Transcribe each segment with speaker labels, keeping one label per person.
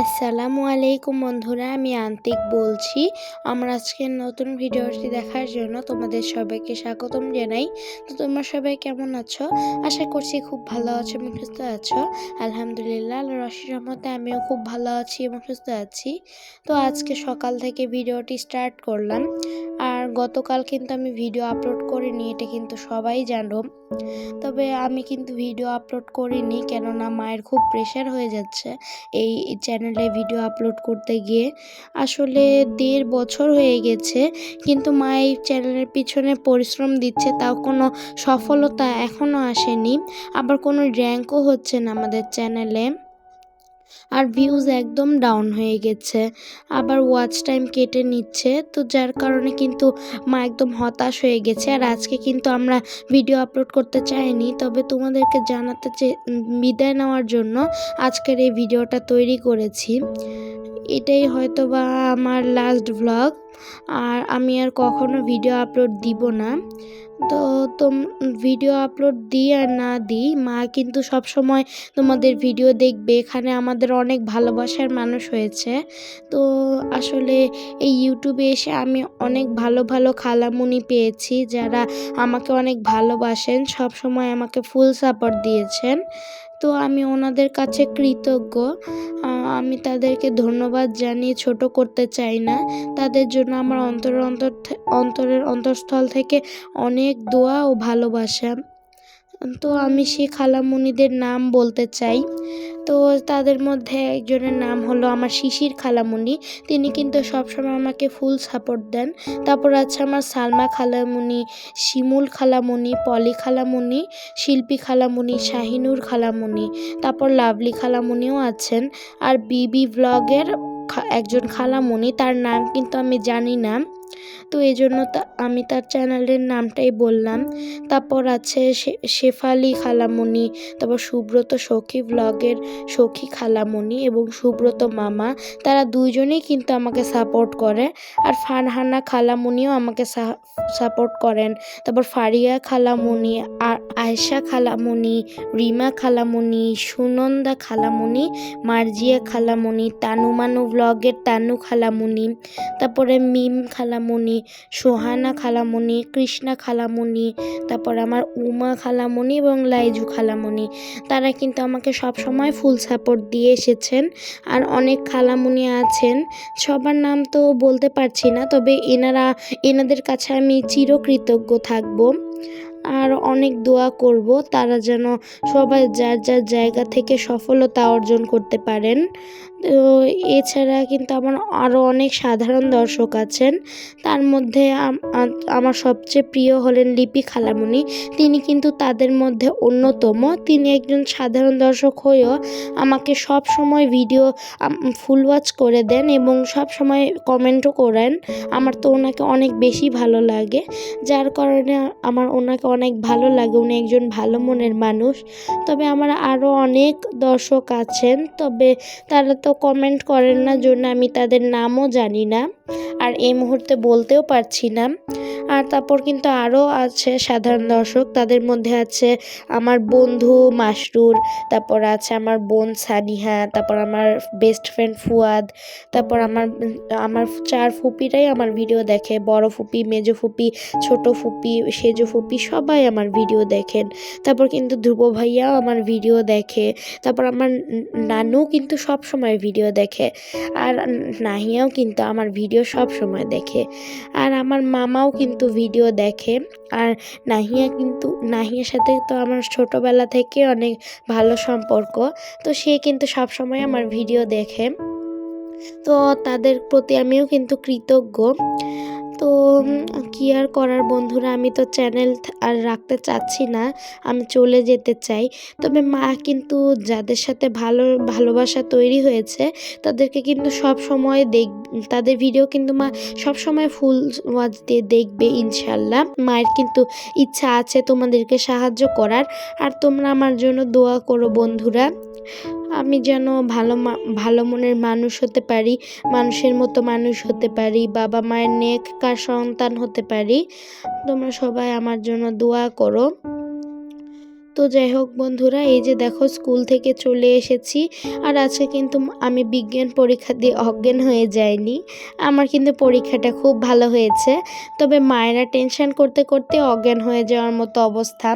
Speaker 1: আসসালামু আলাইকুম বন্ধুরা, আমি আন্তিক বলছি। আমার আজকের নতুন ভিডিওটি দেখার জন্য তোমাদের সবাইকে স্বাগতম জানাই। তো তোমরা সবাই কেমন আছো? আশা করছি খুব ভালো আছো এবং সুস্থ আছো। আলহামদুলিল্লাহ রশির রহমতে আমিও খুব ভালো আছি এবং সুস্থ আছি। তো আজকে সকাল থেকে ভিডিওটি স্টার্ট করলাম। আর গতকাল কিন্তু আমি ভিডিও আপলোড করিনি, এটা কিন্তু সবাই জানো। তবে আমি কিন্তু ভিডিও আপলোড করিনি, কেননা মায়ের খুব প্রেশার হয়ে যাচ্ছে এই চ্যানেলে ভিডিও আপলোড করতে গিয়ে। আসলে দেড় বছর হয়ে গেছে, কিন্তু মা এই চ্যানেলের পিছনে পরিশ্রম দিচ্ছে, তাও কোনো সফলতা এখনও আসেনি। আবার কোনো র্যাঙ্কও হচ্ছে না আমাদের চ্যানেলে আর ভিউজ একদম ডাউন হয়ে গেছে। আবার ওয়াচ টাইম কেটে নিচ্ছে, তো যার কারণে কিন্তু মা একদম হতাশ হয়ে গেছে। আর আজকে কিন্তু আমরা ভিডিও আপলোড করতে চাইনি, তবে তোমাদেরকে জানাতে বিদায় নেওয়ার জন্য আজকের এই ভিডিওটা তৈরি করেছি। এটাই হয়তো বা আমার লাস্ট ভ্লগ আর আমি আর কখনো ভিডিও আপলোড দিব না। তো তোম ভিডিও আপলোড দিই আর না দিই, মা কিন্তু সব সময় তোমাদের ভিডিও দেখবে। এখানে আমাদের অনেক ভালোবাসার মানুষ হয়েছে। তো আসলে এই ইউটিউবে এসে আমি অনেক ভালো ভালো খালামুনি পেয়েছি, যারা আমাকে অনেক ভালোবাসেন সব সময় আমাকে ফুল সাপোর্ট দিয়েছেন। তো আমি ওনাদের কাছে কৃতজ্ঞ। আমি তাদেরকে ধন্যবাদ জানিয়ে ছোট করতে চাই না। তাদের জন্য আমার অন্তর অন্তর অন্তরের অন্তঃস্থল থেকে অনেক দোয়া ও ভালোবাসা। তো আমি সেই খালামুনিদের নাম বলতে চাই। তো তাদের মধ্যে একজনের নাম হলো আমার শিশির খালামুনি। তিনি কিন্তু সবসময় আমাকে ফুল সাপোর্ট দেন। তারপর আছে আমার সালমা খালামুনি, শিমুল খালামুনি, পলি খালামুনি, শিল্পী খালামুনি, শাহিনুর খালামুনি, তারপর লাভলি খালামুনিও আছেন। আর বিবি ব্লগের একজন খালামুনি, তার নাম কিন্তু আমি জানি না। তো এই জন্য আমি তার চ্যানেলের নামটাই বললাম। তারপর আছে শেফালি খালামণি তারপর সুব্রত সখী ব্লগের সখী খালামণি এবং সুব্রত মামা। তারা দুইজনেই কিন্তু আমাকে সাপোর্ট করে। আর ফারহানা খালামণিও আমাকে সাপোর্ট করেন। তারপর ফারিয়া খালামণি আর আয়সা খালামণি, রিমা খালামণি, সুনন্দা খালামণি, মার্জিয়া খালামণি তানুমানু ব্লগের তানু খালামণি, তারপরে মিম খালামণি, সোহানা খালামণি, কৃষ্ণা খালামণি, তারপর আমার উমা খালামণি এবং লাইজু খালামণি। তারা কিন্তু আমাকে সব সময় ফুল সাপোর্ট দিয়ে এসেছেন আর অনেক খালামণি আছেন। সবার নাম তো বলতে পারছি না, তবে এনারা, এনাদের কাছে আমি চিরকৃতজ্ঞ থাকব। আর অনেক দোয়া করব তারা যেন সবাই যার যার জায়গা থেকে সফলতা অর্জন করতে পারেন। এছাড়া কিন্তু আমার আরও অনেক সাধারণ দর্শক আছেন। তার মধ্যে আমার সবচেয়ে প্রিয় হলেন লিপি খালামণি তিনি কিন্তু তাদের মধ্যে অন্যতম। তিনি একজন সাধারণ দর্শক হয়েও আমাকে সব সময় ভিডিও ফুল ওয়াচ করে দেন এবং সব সময় কমেন্টও করেন। আমার তো ওনাকে অনেক বেশি ভালো লাগে। যার কারণে আমার ওনাকে অনেক ভালো লাগে। উনি একজন ভালো মনের মানুষ। তবে আমার আরও অনেক দর্শক আছেন। তবে তারা তো কমেন্ট করেন না জন্য আমি তাদের নামও জানি না। আর এই মুহূর্তে বলতেও পারছি না। আর তারপর কিন্তু আরও আছে সাধারণ দর্শক, তাদের মধ্যে আছে আমার বন্ধু মাসরুর তারপর আছে আমার বোন সানিহা, তারপর আমার বেস্ট ফ্রেন্ড ফুয়াদ, তারপর আমার আমার চার ফুপিরাই আমার ভিডিও দেখে, বড় ফুপি, মেজো ফুপি, ছোট ফুপি, সেজো ফুপি, সবাই আমার ভিডিও দেখেন। তারপর কিন্তু ধ্রুব ভাইয়াও আমার ভিডিও দেখে, তারপর আমার নানু কিন্তু সব সময় ভিডিও দেখে, আর নাহিয়াও কিন্তু আমার ভিডিও সব সময় দেখে। আর আমার মামাও কিন্তু ভিডিও দেখে। আর নাহিয়া কিন্তু, নাহিয়ার সাথে তো আমার ছোটোবেলা থেকে অনেক ভালো সম্পর্ক। তো সে কিন্তু সব সময় আমার ভিডিও দেখে। তো তাদের প্রতি আমিও কিন্তু কৃতজ্ঞ। তো কী আর করার বন্ধুরা, আমি তো চ্যানেল আর রাখতে চাচ্ছি না, আমি চলে যেতে চাই। তবে মা কিন্তু যাদের সাথে ভালো, ভালোবাসা তৈরি হয়েছে, তাদেরকে কিন্তু সব সময় দেখ, তাদের ভিডিও কিন্তু মা সব সময় ফুল ওয়াচ দিয়ে দেখবে ইনশাল্লাহ মায়ের কিন্তু ইচ্ছা আছে তোমাদেরকে সাহায্য করার, আর তোমরা আমার জন্য দোয়া করো বন্ধুরা। আমি যেন ভালো ভালো মনের মানুষ হতে পারি, মানুষের মতো মানুষ হতে পারি, বাবা মায়ের নেক কার সন্তান হতে পারি। তোমরা সবাই আমার জন্য দোয়া করো। তো যাই হোক বন্ধুরা, এই যে দেখো স্কুল থেকে চলে এসেছি, আর আজকে কিন্তু আমি বিজ্ঞান পরীক্ষা দিয়ে অজ্ঞান হয়ে যাইনি। আমার কিন্তু পরীক্ষাটা খুব ভালো হয়েছে, তবে মায়েরা টেনশন করতে করতে অজ্ঞান হয়ে যাওয়ার মতো অবস্থা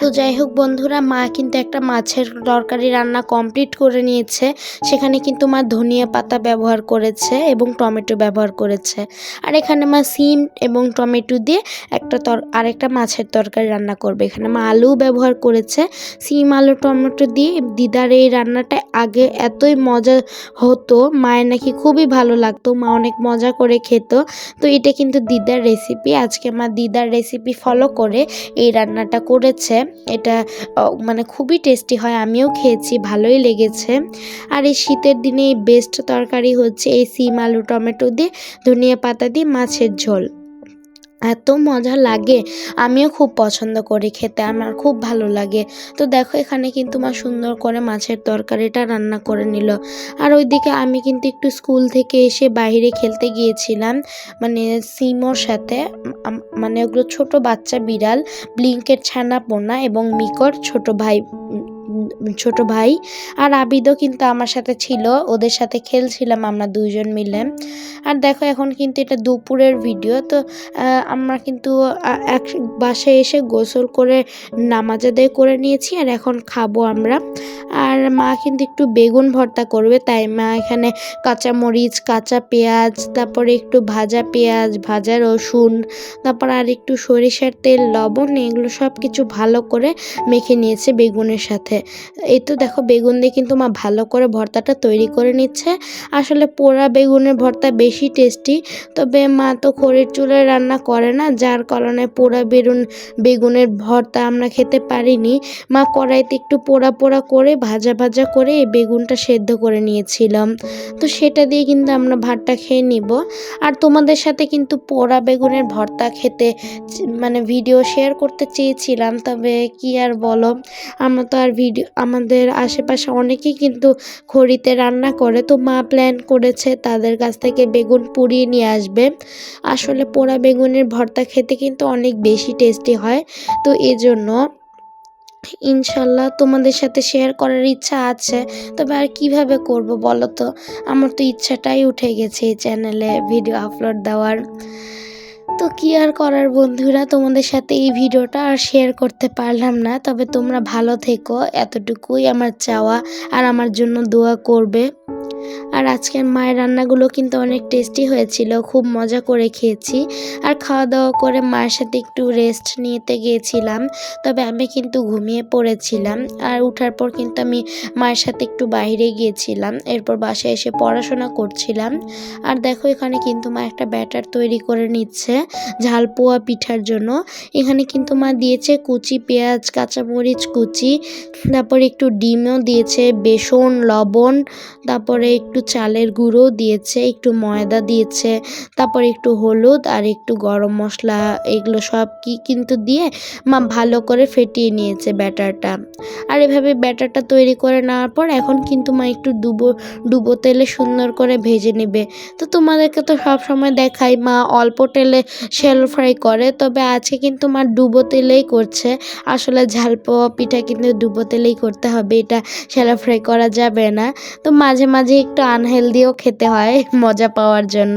Speaker 1: তো যাই হোক বন্ধুরা, মা কিন্তু একটা মাছের তরকারি রান্না কমপ্লিট করে নিয়েছে। সেখানে কিন্তু মা ধনিয়া পাতা ব্যবহার করেছে এবং টমেটো ব্যবহার করেছে। আর এখানে মা সিম এবং টমেটো দিয়ে একটা তর আরেকটা মাছের তরকারি রান্না করবে। এখানে মা আলু ব্যবহার করেছে। সিম, আলু, টমেটো দিয়ে দিদার এই রান্নাটা আগে এতই মজা হতো, মায়ের নাকি খুবই ভালো লাগতো। মা অনেক মজা করে খেত। তো এটা কিন্তু দিদার রেসিপি আজকে মা দিদার রেসিপি ফলো করে এই রান্নাটা করেছে। এটা আহ, মানে খুবই টেস্টি হয় আমিও খেয়েছি ভালোই লেগেছে। আর এই শীতের দিনে বেস্ট তরকারি হচ্ছে এই সিম আলু টমেটো দিয়ে ধনিয়া পাতা দিয়ে মাছের ঝোল। এত মজা লাগে। আমিও খুব পছন্দ করি খেতে, আমার খুব ভালো লাগে। তো দেখো, এখানে কিন্তু মা সুন্দর করে মাছের তরকারিটা রান্না করে নিল। আর ওইদিকে আমি কিন্তু একটু স্কুল থেকে এসে বাইরে খেলতে গিয়েছিলাম। মানে সিমোর সাথে মানে ওগুলো ছোট বাচ্চা বিড়াল ব্লিঙ্কের ছানা পোনা এবং মিকর ছোট ভাই ছোট ভাই আর আবিদও কিন্তু আমার সাথে ছিল। ওদের সাথে খেলছিলাম আমরা দুইজন মিলে। আর দেখো এখন কিন্তু এটা দুপুরের ভিডিও তো আমরা কিন্তু এক বাসায় এসে গোসল করে নামাজ আদায় করে নিয়েছি আর এখন খাব আমরা। আর মা কিন্তু একটু বেগুন ভর্তা করবে, তাই মা এখানে কাঁচা মরিচ কাঁচা পেঁয়াজ, তারপরে একটু ভাজা পেঁয়াজ, ভাজা রসুন, তারপর আর একটু সরিষার তেল, লবণ, এগুলো সব কিছু ভালো করে মেখে নিয়েছে বেগুনের সাথে। এই তো দেখো বেগুন দিয়ে কিন্তু মা ভালো করে ভর্তাটা তৈরি করে নিচ্ছে। আসলে পোড়া বেগুনের ভর্তা বেশি টেস্টি তবে মা তো খড়ির চুলায় রান্না করে না, যার কারণে পোড়া বেগুন বেগুনের ভর্তা আমরা খেতে পারিনি। মা কড়াইতে একটু পোড়া পোড়া করে ভাজা ভাজা করে এই বেগুনটা সেদ্ধ করে নিয়েছিলাম। তো সেটা দিয়ে কিন্তু আমরা ভাতটা খেয়ে নিব। আর তোমাদের সাথে কিন্তু পোড়া বেগুনের ভর্তা খেতে মানে ভিডিও শেয়ার করতে চেয়েছিলাম, তবে কি আর বলো? আমরা তো আর ভিডিও আমাদের আশেপাশে অনেকেই কিন্তু খড়িতে রান্না করে। তো মা প্ল্যান করেছে তাদের কাছ থেকে বেগুন পুড়িয়ে নিয়ে আসবে। আসলে পোড়া বেগুনের ভর্তা খেতে কিন্তু অনেক বেশি টেস্টি হয়। তো এজন্য ইনশাল্লাহ তোমাদের সাথে শেয়ার করার ইচ্ছা আছে। তবে আর কীভাবে করব বলো তো? আমার তো ইচ্ছাটাই উঠে গেছে এই চ্যানেলে ভিডিও আপলোড দেওয়ার। তো কি আর করার বন্ধুরা? তোমাদের সাথে এই ভিডিওটা আর শেয়ার করতে পারলাম না। তবে তোমরা ভালো থেকো। এতটুকুই আমার চাওয়া। আর আমার জন্য দোয়া করবে। আর আজকের মায়ের রান্নাগুলো কিন্তু অনেক টেস্টি হয়েছিল, খুব মজা করে খেয়েছি। আর খাওয়া দাওয়া করে মায়ের সাথে একটু রেস্ট নিতে গিয়েছিলাম, তবে আমি কিন্তু ঘুমিয়ে পড়েছিলাম। আর উঠার পর কিন্তু আমি মায়ের সাথে একটু বাইরে গিয়েছিলাম, এরপর বাসায় এসে পড়াশোনা করছিলাম। আর দেখো এখানে কিন্তু মা একটা ব্যাটার তৈরি করে নিচ্ছে ঝালপোয়া পিঠার জন্য। এখানে কিন্তু মা দিয়েছে কুচি, পেঁয়াজ, কাঁচামরিচ কুচি, তারপরে একটু ডিমও দিয়েছে, বেসন, লবণ, তারপরে একটু চালের গুঁড়ো দিয়েছে, একটু ময়দা দিয়েছে, তারপরে একটু হলুদ আর একটু গরম মশলা, এগুলো সব কি কিন্তু দিয়ে মা ভালো করে ফেটিয়ে নিয়েছে ব্যাটারটা। আর এভাবে ব্যাটারটা তৈরি করে নেওয়ার পর এখন কিন্তু মা একটু ডুবো ডুবো তেলে সুন্দর করে ভেজে নেবে। তো তোমাদেরকে তো সব সময় দেখাই, মা অল্প তেলে শ্যালো ফ্রাই করে, তবে আজকে কিন্তু মা ডুবো তেলেই করছে। আসলে ঝাল পিঠা কিন্তু ডুবো তেলেই করতে হবে, এটা শ্যালো ফ্রাই করা যাবে না। তো মাঝে মাঝে একটু আনহেলদিও খেতে হয় মজা পাওয়ার জন্য।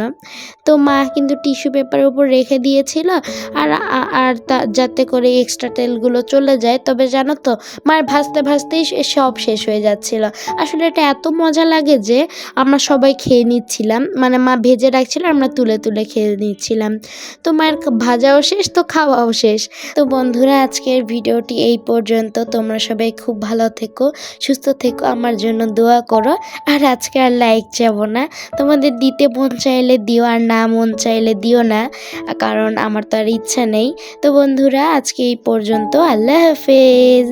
Speaker 1: তো মা কিন্তু টিস্যু পেপারের উপর রেখে দিয়েছিল আর আর তা- যাতে করে এক্সট্রা তেলগুলো চলে যায়। তবে জানো তো মার ভাজতে ভাজতেই সব শেষ হয়ে যাচ্ছিল। আসলে এটা এত মজা লাগে যে আমরা সবাই খেয়ে নিচ্ছিলাম। মানে মা ভেজে রাখছিল, আমরা তুলে তুলে খেয়ে নিচ্ছিলাম। তো মায়ের ভাজাও শেষ, তো খাওয়াও শেষ। তো বন্ধুরা, আজকের ভিডিওটি এই পর্যন্ত। তোমরা সবাই খুব ভালো থেকো, সুস্থ থেকো, আমার জন্য দোয়া করো। আর আজকে আর লাইক যাব না। তোমাদের দিতে মন চাইলে দিও আর না মন চাইলে দিও না, কারণ আমার তো আর ইচ্ছা নেই। তো বন্ধুরা, আজকে এই পর্যন্ত। আল্লাহ হাফেজ।